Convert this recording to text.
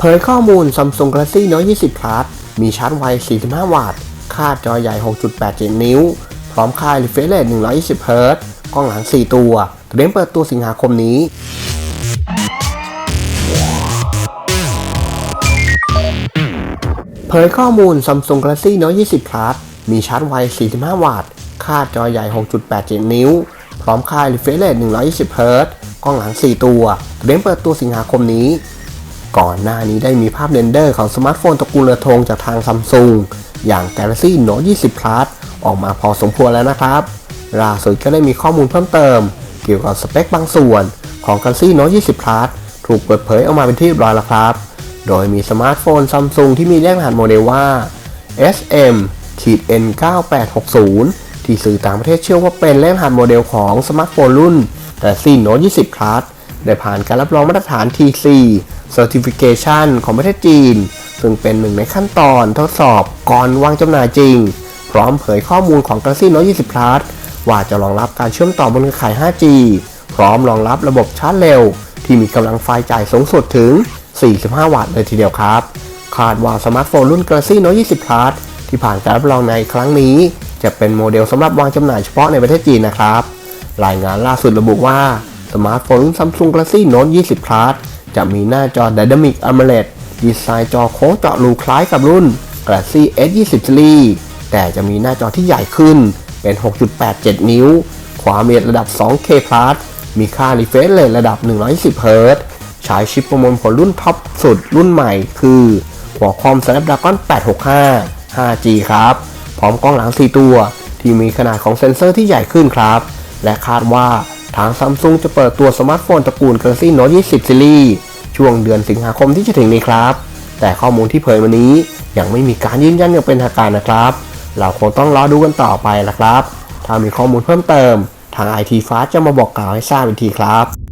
เผยข้อมูล Samsung Galaxy Note 20 Plus มีชาร์จไว 45 วัตต์คาดจอใหญ่ 6.87 นิ้ว พร้อมค่าย refresh rate 120 Hz กล้องหลัง 4 ตัว เตรียมเปิดตัวสิงหาคมนี้ เผยข้อมูล Samsung Galaxy Note 20 Plus มีชาร์จไว 45 วัตต์คาดจอใหญ่ 6.87 นิ้ว พร้อมค่าย refresh rate 120 Hz กล้องหลัง 4 ตัว เตรียมเปิดตัวสิงหาคมนี้ ก่อนหน้านี้ได้มีภาพเรนเดอร์ของสมาร์ทโฟนตระกูลเรือธงจากทางซัมซุงอย่าง Galaxy Note 20 Plus ออกมาพอสมควรแล้วนะครับล่าสุดก็ได้มีข้อมูลเพิ่มเติม เกี่ยวกับสเปคบางส่วนของ Galaxy Note 20 Plus ถูกเปิดเผยออกมาเป็นที่เรียบร้อยแล้วครับ โดยมีสมาร์ทโฟนซัมซุงที่มีเลขรหัสโมเดลว่า SM N9860 ที่สื่อต่างประเทศเชื่อว่าเป็นเลขรหัสโมเดลของสมาร์ทโฟนรุ่น Galaxy Note 20 Plus ได้ผ่านการรับรองมาตรฐาน TC Certification ของประเทศจีน ซึ่งเป็นหนึ่งในขั้นตอนทดสอบก่อนวางจำหน่ายจริง พร้อมเผยข้อมูลของ Galaxy Note 20 Plus ว่าจะรองรับการเชื่อมต่อบนเครือข่าย 5G พร้อมรองรับระบบชาร์จเร็ว ที่มีกำลังไฟจ่ายสูงสุดถึง 45 วัตต์เลยทีเดียวครับ คาดว่าสมาร์ทโฟนรุ่น Galaxy Note 20 Plus ที่ผ่านการรับรองในครั้งนี้ จะเป็นโมเดลสำหรับวางจำหน่ายเฉพาะในประเทศจีนนะครับ รายงานล่าสุดระบุว่าสมาร์ทโฟนรุ่น Samsung Galaxy Note 20 Plus จะมีหน้าจอ Dynamic AMOLED ดีไซน์จอโค้งเจาะรูคล้ายกับรุ่น Galaxy S20 Series แต่จะมีหน้าจอที่ใหญ่ขึ้นเป็น 6.87 นิ้ว ความละเอียดระดับ 2K Plus มีค่า refresh rate ระดับ120 Hz ใช้ชิปประมวลผลรุ่นท็อปสุดรุ่นใหม่คือ Qualcomm Snapdragon 865 5G ครับ พร้อมกล้องหลัง 4 ตัว ที่มีขนาดของเซ็นเซอร์ที่ใหญ่ขึ้นครับ และคาดว่าทางซัมซุงจะเปิดตัวสมาร์ทโฟนตระกูล Galaxy Note 20 Series ช่วงเดือนสิงหาคมที่จะถึงนี้ครับ แต่ข้อมูลที่เผยมานี้ยังไม่มีการยืนยันอย่างเป็นทางการนะครับ เราคงต้องรอดูกันต่อไปละครับ ถ้ามีข้อมูลเพิ่มเติม ทาง IT Fast จะมาบอกกล่าวให้ทราบอีกทีครับ